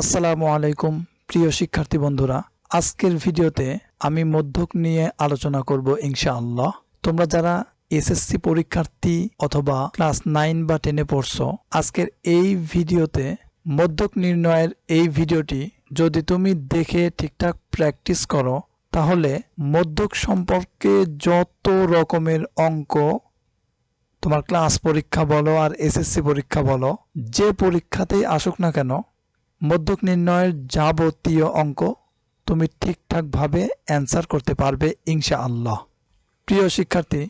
আসসালামু আলাইকুম, প্রিয় শিক্ষার্থী বন্ধুরা। আজকের ভিডিওতে আমি মধ্যক নিয়ে আলোচনা করব ইনশাআল্লাহ। তোমরা যারা এসএসসি পরীক্ষার্থী অথবা ক্লাস নাইন বা টেনে পড়ছো, আজকের এই ভিডিওতে মধ্যক নির্ণয়ের এই ভিডিওটি যদি তুমি দেখে ঠিকঠাক প্র্যাকটিস করো, তাহলে মধ্যক সম্পর্কে যত রকমের অঙ্ক তোমার ক্লাস পরীক্ষা বলো আর এসএসসি পরীক্ষা বলো, যে পরীক্ষাতেই আসুক না কেন মধ্যক নির্ণয়ের যাবতীয় অঙ্ক তুমি ঠিকঠাকভাবে অ্যান্সার করতে পারবে ইনশা আল্লাহ প্রিয় শিক্ষার্থী,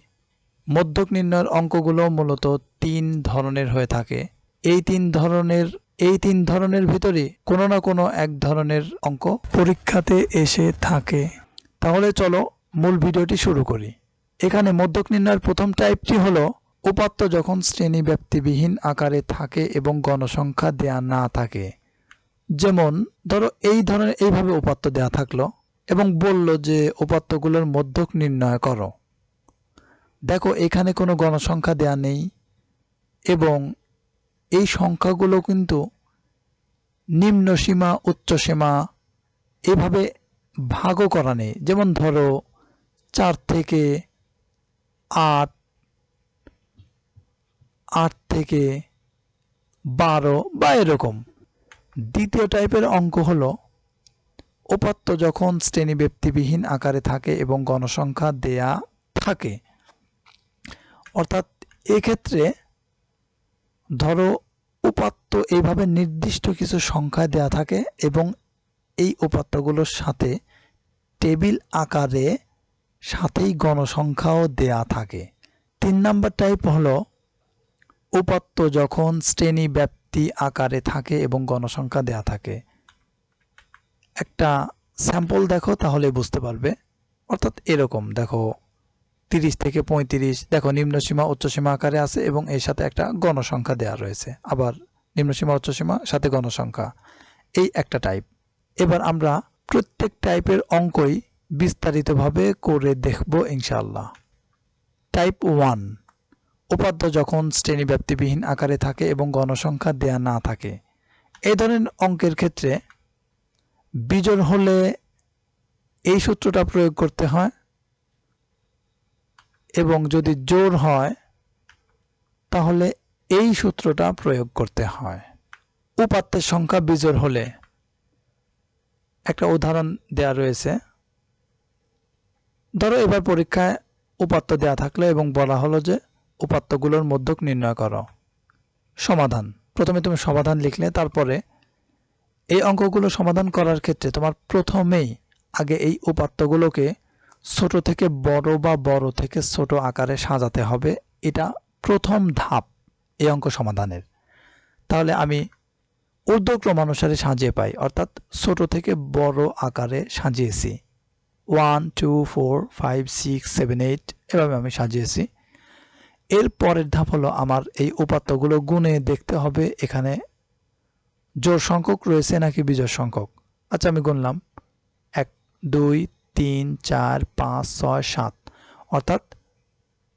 মধ্যক নির্ণয়ের অঙ্কগুলো মূলত তিন ধরনের হয়ে থাকে। এই তিন ধরনের, এই তিন ধরনের ভিতরে কোনো না কোনো এক ধরনের অঙ্ক পরীক্ষাতে এসে থাকে। তাহলে চলো মূল ভিডিওটি শুরু করি। এখানে মধ্যক নির্ণয়ের প্রথম টাইপটি হলো, উপাত্ত যখন শ্রেণি ব্যক্তিবিহীন আকারে থাকে এবং গণসংখ্যা দেয়া না থাকে। যেমন, ধরো এই ধরনের এইভাবে উপাত্ত দেয়া থাকল এবং বলল যে উপাত্তগুলোর মধ্যক নির্ণয় করো। দেখো, এখানে কোনো গণসংখ্যা দেয়া নেই এবং এই সংখ্যাগুলো কিন্তু নিম্ন সীমা, উচ্চ সীমা এভাবে ভাগও করা নেই। যেমন ধরো, চার থেকে আট আট থেকে বারো বা এরকম। দ্বিতীয় টাইপের অঙ্ক হল, উপাত্ত যখন শ্রেণি ব্যক্তিবিহীন আকারে থাকে এবং গণসংখ্যা দেয়া থাকে। অর্থাৎ এক্ষেত্রে ধরো উপাত্ত এইভাবে নির্দিষ্ট কিছু সংখ্যা দেয়া থাকে এবং এই উপাত্তগুলোর সাথে টেবিল আকারে সাথেই গণসংখ্যাও দেয়া থাকে। তিন নাম্বার টাইপ হলো, উপাত্ত যখন শ্রেণি ব্যাপ্তি আকারে থাকে এবং গণসংখ্যা দেয়া থাকে। একটা স্যাম্পল দেখো, তাহলে বুঝতে পারবে। অর্থাৎ এরকম, দেখো, তিরিশ থেকে পঁয়ত্রিশ, দেখো, নিম্নসীমা, উচ্চসীমা আকারে আছে এবং এর সাথে একটা গণসংখ্যা দেয়া রয়েছে। আবার নিম্নসীমা, উচ্চসীমা, সাথে গণসংখ্যা। এই একটা টাইপ এবার আমরা প্রত্যেক টাইপের অঙ্কই বিস্তারিতভাবে করে দেখব ইনশাআল্লাহ। টাইপ ওয়ান উপাত্ত যখন শ্রেণীব্যাপ্তিবিহীন আকারে থাকে এবং গণসংখ্যা দেয়া না থাকে। এই ধরনের অঙ্কের ক্ষেত্রে বিজোড় হলে এই সূত্রটা প্রয়োগ করতে হয় এবং যদি জোর হয়, তাহলে এই সূত্রটা প্রয়োগ করতে হয়। উপাত্তের সংখ্যা বিজোড় হলে একটা উদাহরণ দেয়া রয়েছে। ধরো এবার পরীক্ষায় উপাত্ত দেয়া থাকল এবং বলা হলো যে উপাত্তগুলোর মধ্যক নির্ণয় করো। সমাধান। প্রথমে তুমি সমাধান লিখলে, তারপরে এই অঙ্কগুলো সমাধান করার ক্ষেত্রে তোমার প্রথমেই আগে এই উপাত্তগুলোকে ছোট থেকে বড় বা বড় থেকে ছোট আকারে সাজাতে হবে। এটা প্রথম ধাপ এই অঙ্ক সমাধানের। তাহলে আমি ঊর্ধ্বক্রম অনুসারে সাজিয়ে পাই, অর্থাৎ ছোট থেকে বড় আকারে সাজিয়েছি। One, two, four, five, six, seven, eight, এভাবে আমি সাজিয়েছি। এর পরের ধাপ হলো আমার এই উপাত্তগুলো গুণে দেখতে হবে এখানে। জোর সংখ্যক রয়েছে নাকি বিজোড় সংখ্যক? আচ্ছা আমি গুনলাম। এক, দুই, তিন, চার, পাঁচ, ছয়, সাত। অর্থাৎ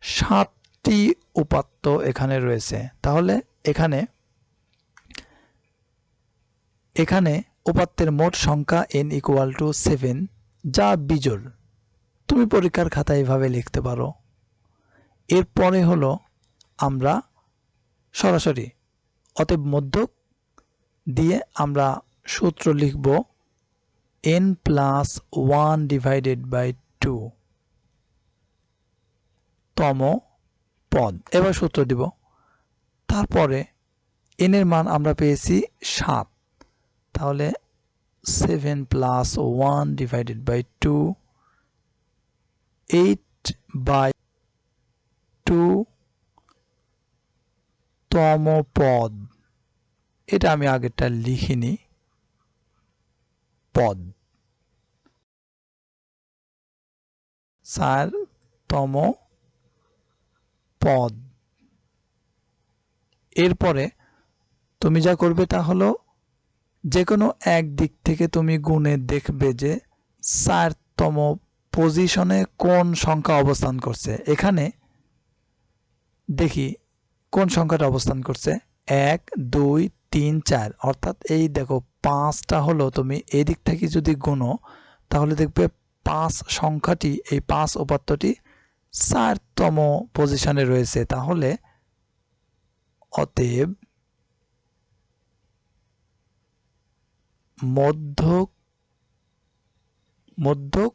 সাতটি উপাত্ত এখানে রয়েছে। তাহলে এখানে এখানে উপাত্তের মোট সংখ্যা এন ইকুয়াল টু সেভেন যা বিজোড়। তুমি পরীক্ষার খাতায় এভাবে লিখতে পারো। এরপরে হলো আমরা সরাসরি অতএব মধ্যক দিয়ে আমরা সূত্র লিখব N plus one divided by two তম পদ। এবার সূত্র দিব। তারপরে এন এর মান আমরা পেয়েছি সাত। তাহলে seven plus one divided by two eight by তম পদ এটা আমি আগেরটা লিখিনি। পদ। চার তম পদ এরপরে তুমি যা করবে তা হলো যে কোনো এক দিক থেকে তুমি গুণে দেখবে যে চারতম পজিশনে কোন সংখ্যা অবস্থান করছে। এখানে দেখি কোন সংখ্যাটা অবস্থান করছে? এক, দুই, তিন, চার। অর্থাৎ এই দেখো, পাঁচটা হলো তুমি এই দিক থেকে যদি গুনো, তাহলে দেখবে পাঁচ সংখ্যাটি, এই পাঁচ উপাত্তটি চারতম পজিশনে রয়েছে। তাহলে অতএব মধ্যক মধ্যক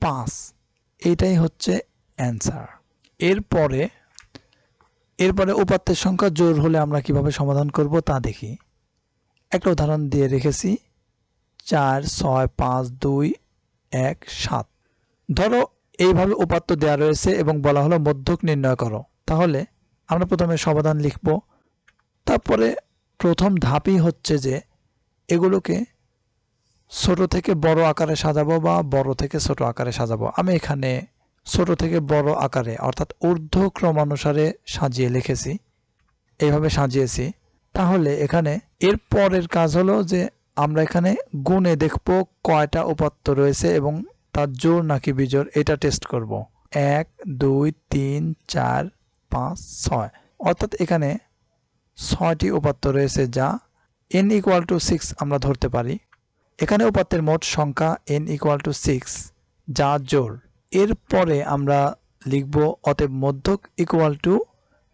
পাঁচ। এইটাই হচ্ছে অ্যান্সার এরপরে এরপরে উপাত্তের সংখ্যা জোর হলে আমরা কীভাবে সমাধান করব তা দেখি। একটা উদাহরণ দিয়ে রেখেছি। চার, ছয়, পাঁচ, দুই, এক, সাত। ধরো এইভাবে উপাত্ত দেওয়া রয়েছে এবং বলা হলো মধ্যক নির্ণয় করো। তাহলে আমরা প্রথমে সমাধান লিখব। তারপরে প্রথম ধাপই হচ্ছে যে এগুলোকে ছোট থেকে বড় আকারে সাজাবো বা বড় থেকে ছোট আকারে সাজাবো। আমি এখানে ছোট থেকে বড় আকারে, অর্থাৎ ঊর্ধ্ব ক্রমানুসারে সাজিয়ে লিখেছি। এইভাবে সাজিয়েছি। তাহলে এখানে এর পরের কাজ হলো যে আমরা এখানে গুণে দেখব কয়টা উপাত্ত রয়েছে এবং তার জোর নাকি বিজোর এটা টেস্ট করব। এক, দুই, তিন, চার, পাঁচ, ছয়। অর্থাৎ এখানে ছয়টি উপাত্ত রয়েছে যা এন ইকুয়াল টু সিক্স আমরা ধরতে পারি। এখানে উপাত্তের মোট সংখ্যা এন ইকুয়াল টু সিক্স যা জোর এরপরে আমরা লিখব অতএব মধ্যক ইকুয়াল টু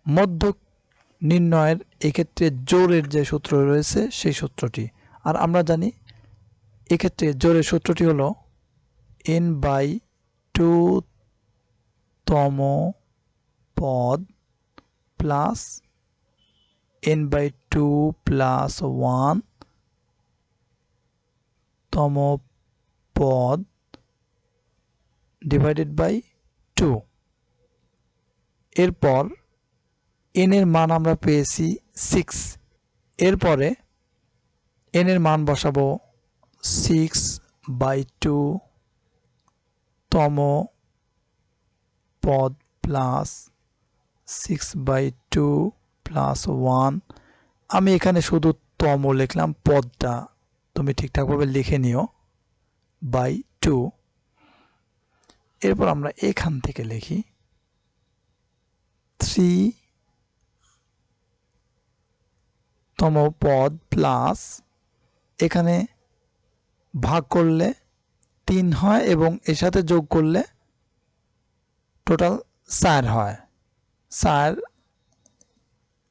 মধ্যক নির্ণয়ের এক্ষেত্রে জোরের যে সূত্র রয়েছে সেই সূত্রটি। আর আমরা জানি এক্ষেত্রে জোরের সূত্রটি হলো এন বাই টু তম পদ plus N by two plus one তম পদ ডিভাইডেড বাই টু এরপর এন এর মান আমরা পেয়েছি সিক্স এরপরে এন এর মান বসাবো সিক্স বাই টু তম পদ plus six by two plus one আমি এখানে শুধু তম লিখলাম পদটা। তুমি ঠিকঠাকভাবে লিখে নিও। বাই টু এরপর আমরা এখান থেকে লিখি থ্রি তম পদ প্লাস এখানে ভাগ করলে তিন হয় এবং এর সাথে যোগ করলে টোটাল চার হয়। চার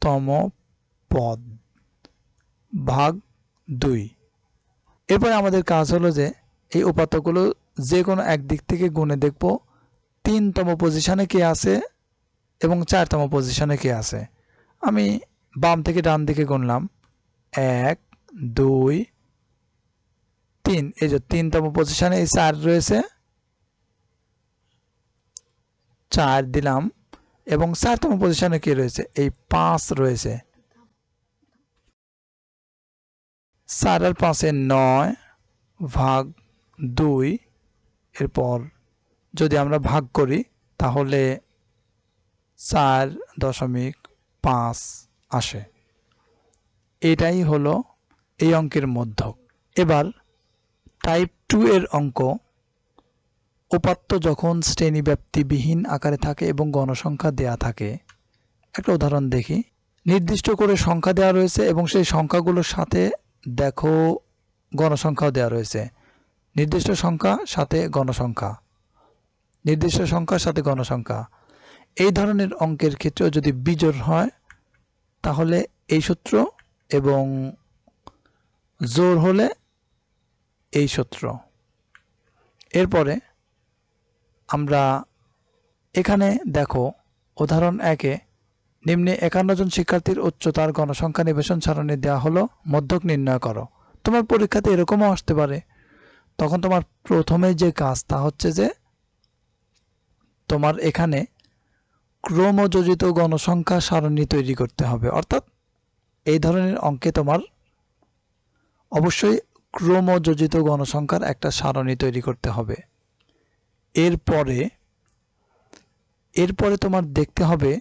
তম পদ ভাগ দুই। এরপরে আমাদের কাজ হলো যে এই উপাত্তগুলো যে কোনো এক দিক থেকে গুণে দেখব, তিনতম পজিশনে কে আছে এবং চারতম পজিশনে কে আছে। আমি বাম থেকে ডান দিকে গুনলাম। এক, দুই, তিন। এই যে তিনতম পজিশনে এই চার রয়েছে। চার দিলাম এবং চারতম পজিশনে কে রয়েছে? এই পাঁচ রয়েছে। চার আর পাঁচে নয় ভাগ দুই এরপর যদি আমরা ভাগ করি, তাহলে চার দশমিক পাঁচ আসে। এটাই হলো এই অঙ্কের মধ্যক। এবার টাইপ টু এর অঙ্ক, উপাত্ত যখন শ্রেণীব্যাপ্তিবিহীন আকারে থাকে এবং গণসংখ্যা দেয়া থাকে, একটা উদাহরণ দেখি। নির্দিষ্ট করে সংখ্যা দেওয়া রয়েছে এবং সেই সংখ্যাগুলোর সাথে দেখো গণসংখ্যাও দেওয়া রয়েছে। নির্দিষ্ট সংখ্যা সাথে গণসংখ্যা। নির্দিষ্ট সংখ্যার সাথে গণসংখ্যা। এই ধরনের অঙ্কের ক্ষেত্রেও যদি বিজোড় হয়, তাহলে এই সূত্র এবং জোর হলে এই সূত্র। এরপরে আমরা এখানে দেখো, উদাহরণ একে, নিম্নে একান্ন জন শিক্ষার্থীর উচ্চতার গণসংখ্যা নিবেশন সারণী দেওয়া হলো, মধ্যক নির্ণয় করো। তোমার পরীক্ষাতে এরকমও আসতে পারে। তখন তোমার প্রথমে যে কাজ তা হচ্ছে যে তোমার এখানে ক্রমযোজিত গণসংখ্যা সারণী তৈরি করতে হবে। অর্থাৎ এই ধরনের অঙ্কে তোমার অবশ্যই ক্রমযোজিত গণসংখ্যার একটা সারণী তৈরি করতে হবে। এরপরে এরপরে তোমার দেখতে হবে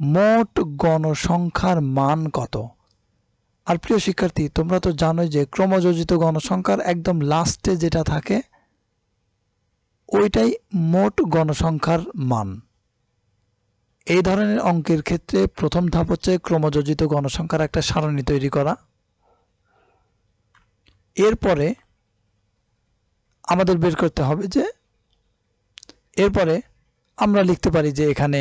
মোট গণসংখ্যার মান কত। আর প্রিয় শিক্ষার্থী, তোমরা তো জানোই যে ক্রমযোজিত গণসংখ্যার একদম লাস্টে যেটা থাকে, ওইটাই মোট গণসংখ্যার মান। এই ধরনের অঙ্কের ক্ষেত্রে প্রথম ধাপ হচ্ছে ক্রমযোজিত গণসংখ্যার একটা সারণী তৈরি করা। এরপরে আমাদের বের করতে হবে যে, এরপরে আমরা লিখতে পারি যে এখানে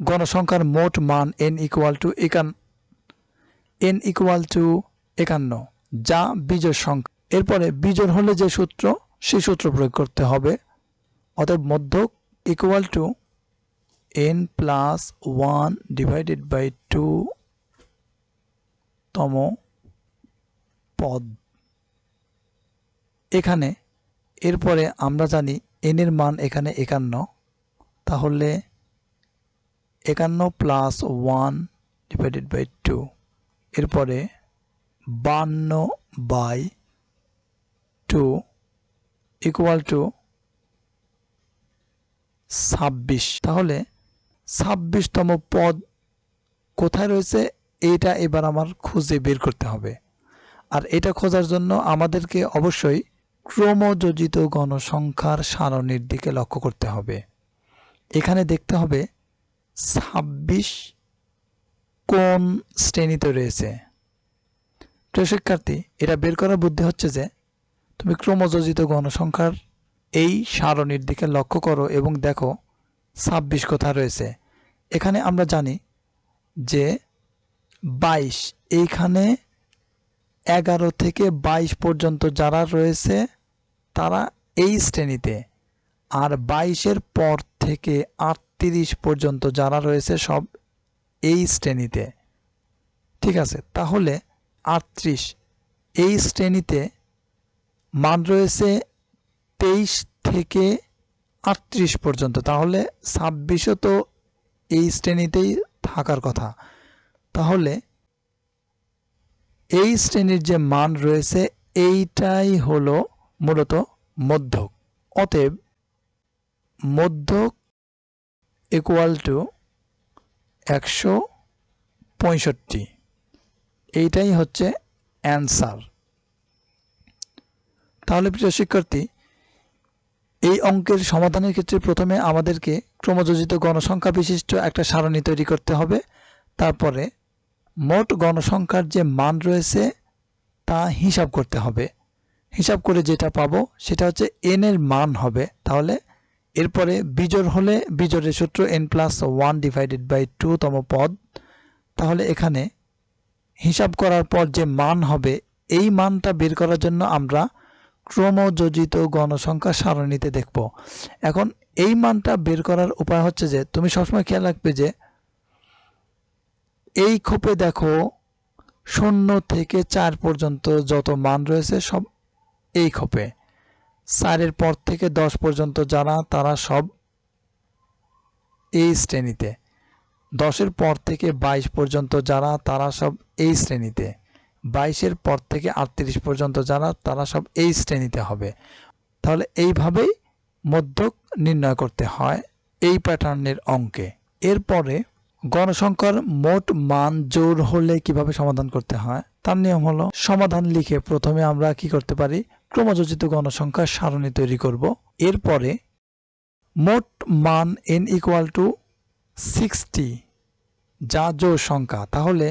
গণসংখ্যার মোট মান এন ইকুয়াল টু একান এন ইকুয়াল টু একান্ন, যা বিজোড় সংখ্যা। এরপরে বিজোড় হলে যে সূত্র, সেই সূত্র প্রয়োগ করতে হবে। অতএব মধ্যক equal to n plus one divided by two তম পদ। এখানে, এরপরে আমরা জানি এন এর মান এখানে একান্ন, তাহলে একান্ন plus one divided by two এরপরে বান্ন বাই টু ইকুয়াল টু ছাব্বিশ। তাহলে ছাব্বিশতম পদ কোথায় রয়েছে? এইটা এবার আমার খুঁজে বের করতে হবে। আর এটা খোঁজার জন্য আমাদেরকে অবশ্যই ক্রমযোজিত গণসংখ্যার সারণীর দিকে লক্ষ্য করতে হবে। এখানে দেখতে হবে ছাব্বিশ কোন শ্রেণীতে রয়েছে? প্রিয় শিক্ষার্থী, এটা বের করার বুদ্ধি হচ্ছে যে, তুমি ক্রমযোজিত গণসংখ্যার এই সারণীর দিকে লক্ষ্য করো এবং দেখো ছাব্বিশ কোথা রয়েছে। এখানে আমরা জানি যে বাইশ, এইখানে এগারো থেকে বাইশ পর্যন্ত যারা রয়েছে, তারা এই শ্রেণীতে। আর বাইশের পর থেকে আটত্রিশ পর্যন্ত যারা রয়েছে, সব এই শ্রেণীতে। ঠিক আছে, তাহলে আটত্রিশ। এই শ্রেণীতে মান রয়েছে তেইশ থেকে আটত্রিশ পর্যন্ত। তাহলে ছাব্বিশও তো এই শ্রেণীতেই থাকার কথা। তাহলে এই শ্রেণির যে মান রয়েছে, এইটাই হলো মূলত মধ্যক। অতএব মধ্যক ইকুয়াল টু একশো পঁয়ষট্টি। এইটাই হচ্ছে অ্যান্সার। তাহলে প্রিয় শিক্ষার্থী, এই অঙ্কের সমাধানের ক্ষেত্রে প্রথমে আমাদেরকে ক্রমযোজিত গণসংখ্যা বিশিষ্ট একটা সারণী তৈরি করতে হবে। তারপরে মোট গণসংখ্যার যে মান রয়েছে, তা হিসাব করতে হবে। হিসাব করে যেটা পাবো, সেটা হচ্ছে এন এর মান হবে। তাহলে এরপরে বিজোড় হলে বিজোড়ের সূত্র n plus one divided by two তম পদ। তাহলে এখানে হিসাব করার পর যে মান হবে, এই মানটা বের করার জন্য আমরা ক্রমযোজিত গণসংখ্যা সারণীতে দেখব। এখন এই মানটা বের করার উপায় হচ্ছে যে, তুমি সবসময় খেয়াল রাখবে যে এই খোপে দেখো শূন্য থেকে চার পর্যন্ত যত মান রয়েছে সব এই খোপে। চারের পর থেকে দশ পর্যন্ত যারা, তারা সব এই শ্রেণীতে। দশের পর থেকে বাইশ পর্যন্ত যারা, তারা সব এই শ্রেণীতে। বাইশের পর থেকে আটত্রিশ পর্যন্ত যারা, তারা সব এই শ্রেণীতে হবে। তাহলে এইভাবেই মধ্যক নির্ণয় করতে হয় এই প্যাটার্নের অঙ্কে। এরপরে গণসংখ্যার মোট মান জোর হলে কীভাবে সমাধান করতে হয়, তার নিয়ম হলো সমাধান লিখে প্রথমে আমরা কি করতে পারি ক্রমযোজিত গণসংখ্যার সারণী তৈরি করব। এরপরে মোট মান এন ইকুয়াল টু সিক্সটি যা জোর সংখ্যা। তাহলে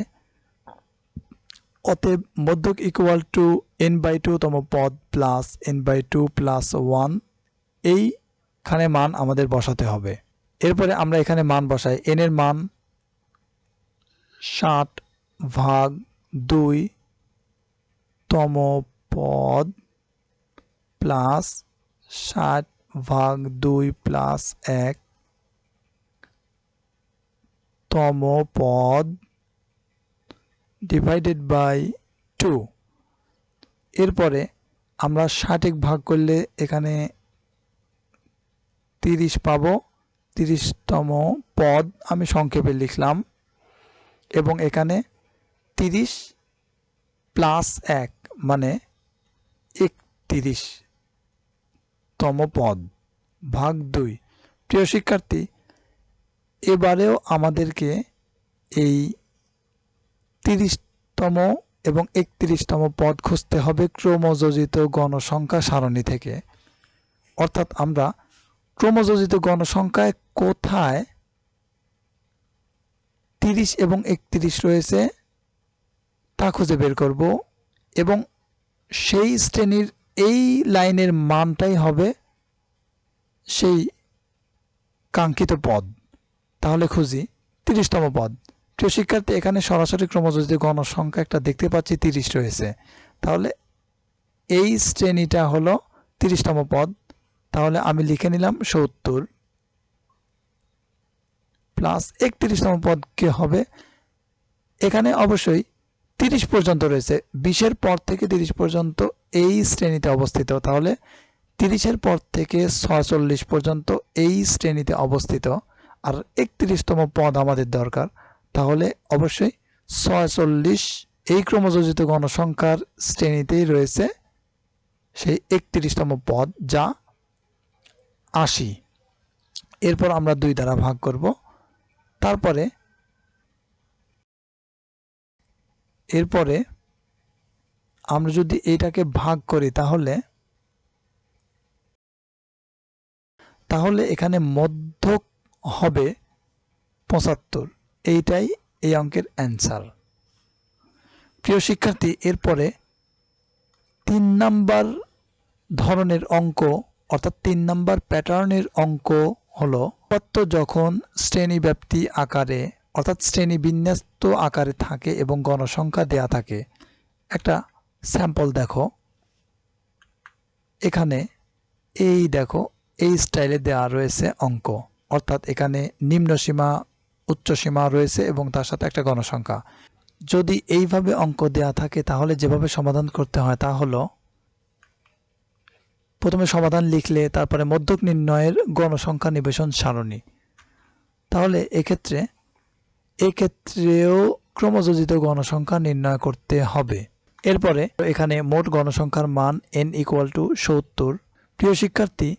অতএব মধ্যক equal to n by two তম পদ plus n by two plus one এইখানে মান আমাদের বসাতে হবে। এরপরে আমরা এখানে মান বসাই। এন এর মান ষাট ভাগ দুই তম পদ প্লাস ষাট ভাগ দুই প্লাস এক তম পদ ডিভাইডেড বাই টু এরপরে আমরা ষাটিক ভাগ করলে এখানে তিরিশ পাবো। তিরিশতম পদ আমি সংক্ষেপে লিখলাম এবং এখানে তিরিশ প্লাস এক মানে একত্রিশ। তম পদ। ভাগ দুই। প্রিয় শিক্ষার্থী, এবারেও আমাদেরকে এই তিরিশতম এবং একত্রিশতম পদ খুঁজতে হবে ক্রমযোজিত গণসংখ্যা সারণী থেকে। অর্থাৎ আমরা ক্রমযোজিত গণসংখ্যায় কোথায় তিরিশ এবং একত্রিশ রয়েছে তা খুঁজে বের করব এবং সেই শ্রেণির এই লাইনের মানটাই হবে সেই কাঙ্ক্ষিত পদ। তাহলে খুঁজি তিরিশতম পদ। প্রিয় শিক্ষার্থী, এখানে সরাসরি ক্রমযোজিত গণসংখ্যা একটা দেখতে পাচ্ছি, তিরিশ রয়েছে। তাহলে এই শ্রেণীটা হলো তিরিশতম পদ। তাহলে আমি লিখে নিলাম সত্তর প্লাস একত্রিশতম পদ কে হবে? এখানে অবশ্যই তিরিশ পর্যন্ত রয়েছে। বিশের পর থেকে তিরিশ পর্যন্ত এই শ্রেণীতে অবস্থিত। তাহলে তিরিশের পর থেকে ছয়চল্লিশ পর্যন্ত এই শ্রেণীতে অবস্থিত। আর একত্রিশতম পদ আমাদের দরকার। তাহলে অবশ্যই ছয়চল্লিশ এই ক্রমযোজিত গণসংখ্যার শ্রেণীতেই রয়েছে সেই একত্রিশতম পদ, যা আশি। এরপর আমরা দুই দ্বারা ভাগ করব। তারপরে এরপরে আমরা যদি এটাকে ভাগ করি তাহলে তাহলে এখানে মধ্যক হবে পঁচাত্তর। এইটাই এই অঙ্কের অ্যান্সার। প্রিয় শিক্ষার্থী, এরপরে তিন নাম্বার ধরনের অঙ্ক, অর্থাৎ তিন নাম্বার প্যাটার্নের অঙ্ক হলো, যখন শ্রেণি ব্যাপ্তি আকারে অর্থাৎ শ্রেণি বিন্যস্ত আকারে থাকে এবং গণসংখ্যা দেয়া থাকে। একটা স্যাম্পল দেখো। এখানে এই দেখো, এই স্টাইলে দেওয়া রয়েছে অঙ্ক। অর্থাৎ এখানে নিম্ন সীমা, উচ্চ সীমা রয়েছে এবং তার সাথে একটা গণসংখ্যা। যদি এইভাবে অঙ্ক দেয়া থাকে, তাহলে যেভাবে সমাধান করতে হয় তা হলো, প্রথমে সমাধান লিখলে, তারপরে মধ্যক নির্ণয়ের গণসংখ্যা নিবেশন সারণী। তাহলে এক্ষেত্রে এক্ষেত্রেও ক্রমযোজিত গণসংখ্যা নির্ণয় করতে হবে। এরপরে এখানে মোট গণসংখ্যার মান এন ইকুয়াল টু সত্তর। প্রিয় শিক্ষার্থী,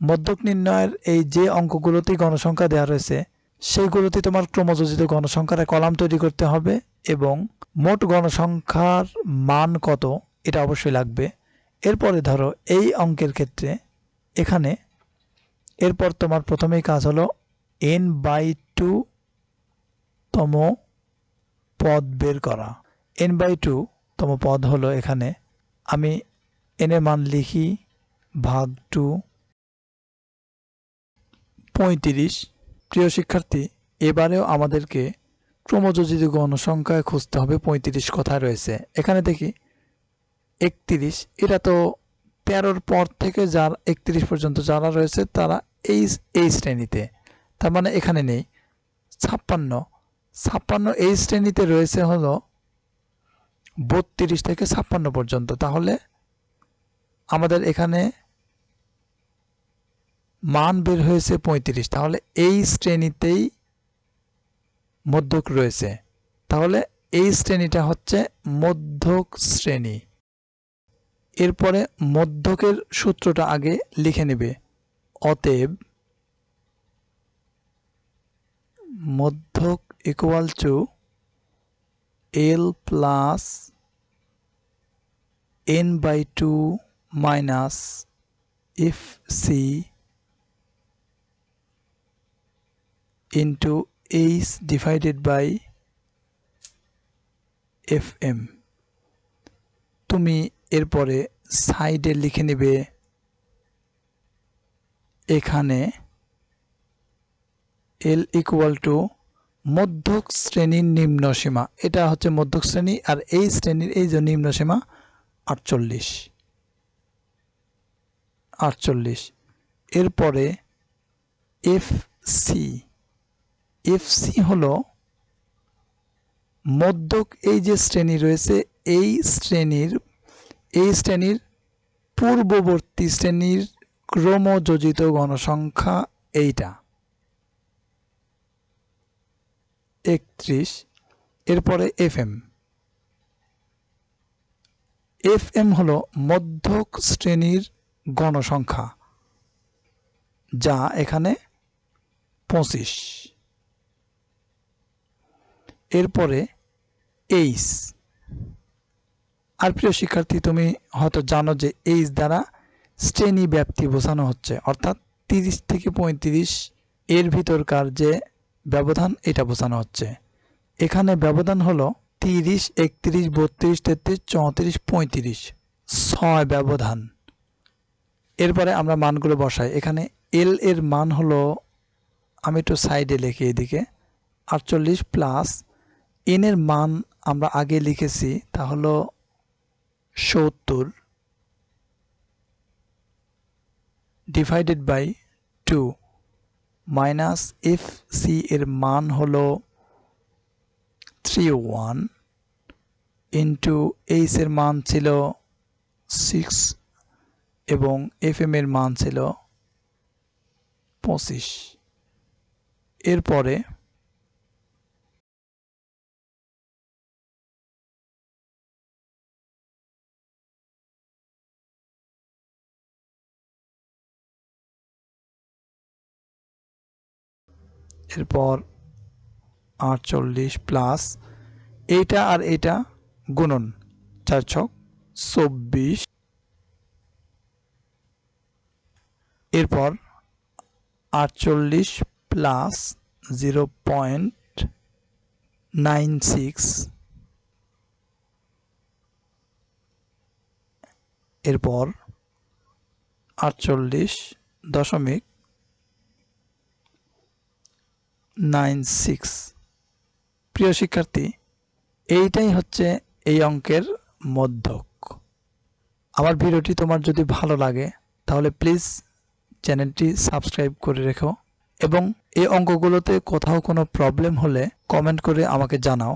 মধ্যক নির্ণয়ের এই যে অঙ্কগুলোতে গণসংখ্যা দেওয়া রয়েছে, সেইগুলোতে তোমার ক্রমযোজিত গণসংখ্যার কলাম তৈরি করতে হবে এবং মোট গণসংখ্যার মান কত এটা অবশ্যই লাগবে। এরপরে ধরো এই অঙ্কের ক্ষেত্রে এখানে এরপর তোমার প্রথমেই কাজ হলো এন বাই টু তম পদ বের করা। এন বাই টু তম পদ হলো এখানে। আমি এনের মান লিখি ভাগ টু পঁয়ত্রিশ। প্রিয় শিক্ষার্থী, এবারেও আমাদেরকে ক্রমযোজিত গণসংখ্যায় খুঁজতে হবে, পঁয়ত্রিশ কথায় রয়েছে। এখানে দেখি, একত্রিশ, এটা তো তেরোর পর থেকে যার একত্রিশ পর্যন্ত যারা রয়েছে, তারা এই এই শ্রেণীতে। তার মানে এখানে নেই, ছাপ্পান্ন। ছাপ্পান্ন এই শ্রেণীতে রয়েছে হলো বত্রিশ থেকে ছাপ্পান্ন পর্যন্ত। তাহলে আমাদের এখানে মান বের হয়েছে পঁয়ত্রিশ। তাহলে এই শ্রেণীতেই মধ্যক রয়েছে। তাহলে এই শ্রেণীটা হচ্ছে মধ্যক শ্রেণি। এরপরে মধ্যকের সূত্রটা আগে লিখে নেবে। অতএব মধ্যক to L plus n by two minus F C into H divided by F M তুমি এরপরে সাইডে লিখে নেবে এখানে এল ইকুয়াল টু মধ্যক শ্রেণির নিম্ন সীমা। এটা হচ্ছে মধ্যক শ্রেণি আর এই শ্রেণির এই যে নিম্ন সীমা, আটচল্লিশ। আটচল্লিশ। এরপরে এফ সি। এফ সি হল মধ্যক এই যে শ্রেণি রয়েছে, এই শ্রেণির এই শ্রেণির পূর্ববর্তী শ্রেণির ক্রমযোজিত গণসংখ্যা এইটা। একত্রিশ, এরপরে এফ এম এফ এম হল মধ্যক শ্রেণির গণসংখ্যা, যা এখানে পঁচিশ। এরপরে এইচ। আর প্রিয় শিক্ষার্থী, তুমি হয়তো জানো যে এইচ দ্বারা শ্রেণি ব্যাপ্তি বোঝানো হচ্ছে, অর্থাৎ তিরিশ থেকে পঁয়ত্রিশ এর ভিতরকার যে ব্যবধান এটা বোঝানো হচ্ছে। এখানে ব্যবধান হলো তিরিশ, একত্রিশ, বত্রিশ, তেত্রিশ, চৌত্রিশ, পঁয়ত্রিশ। ছয় ব্যবধান। এরপরে আমরা মানগুলো বসাই। এখানে এল এর মান হলো, আমি একটু সাইডে লিখি এদিকে, আটচল্লিশ প্লাস এন এর মান আমরা আগে লিখেছি, তা হলো সত্তর divided by two. Minus F C এর মান হলো থ্রি ওয়ান ইন্টু এইচ এর মান ছিল সিক্স এবং এফ এম এর মান ছিল পঁচিশ। এরপরে এরপর আটচল্লিশ প্লাস এইটা আর এইটা গুণন চার ছক চব্বিশ। এরপর আটচল্লিশ plus zero point nine six এরপর আটচল্লিশ দশমিক নাইন সিক্স। প্রিয় শিক্ষার্থী, এইটাই হচ্ছে এই অঙ্কের মধ্যক। আমার ভিডিওটি তোমার যদি ভালো লাগে, তাহলে প্লিজ চ্যানেলটি সাবস্ক্রাইব করে রেখো এবং এই অঙ্কগুলোতে কোথাও কোনো প্রবলেম হলে কমেন্ট করে আমাকে জানাও।